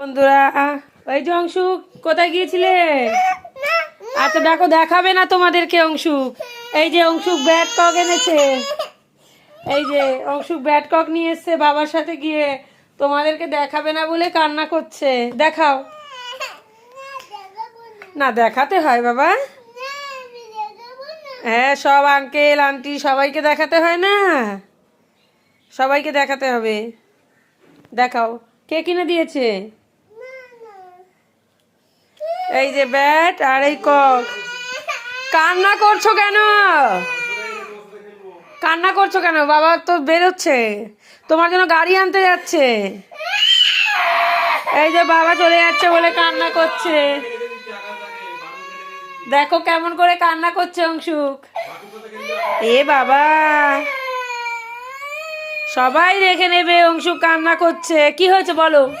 বন্ধুরা ওই যে কোথায় গিয়েছিলে? আচ্ছা দেখো, দেখাবে না তোমাদেরকে অংশুক এই যে অংশুক ব্যাট কক এনেছে। এই যে অংশুক ব্যাট কক নিয়ে বাবার সাথে গিয়ে। তোমাদেরকে দেখাবে না বলে কান্না করছে। দেখাও। না, দেখাতে হয় বাবা। হ্যাঁ সব আঙ্কেল আন্টি সবাইকে দেখাতে হয় না? সবাইকে দেখাতে হবে। দেখাও, কে কিনে দিয়েছে? এই যে ব্যাট আর এই কক। কান্না করছ কেন? কান্না করছ কেন? বাবা তো বেরোচ্ছে। তোমার জন্য গাড়ি আনতে যাচ্ছে। এই যে বাবা চলে যাচ্ছে বলে কান্না করছে। দেখো কেমন করে কান্না করছে অংশুক। এ বাবা। সবাই দেখে নেবে অংশুক কান্না করছে। কি হয়েছে বলো?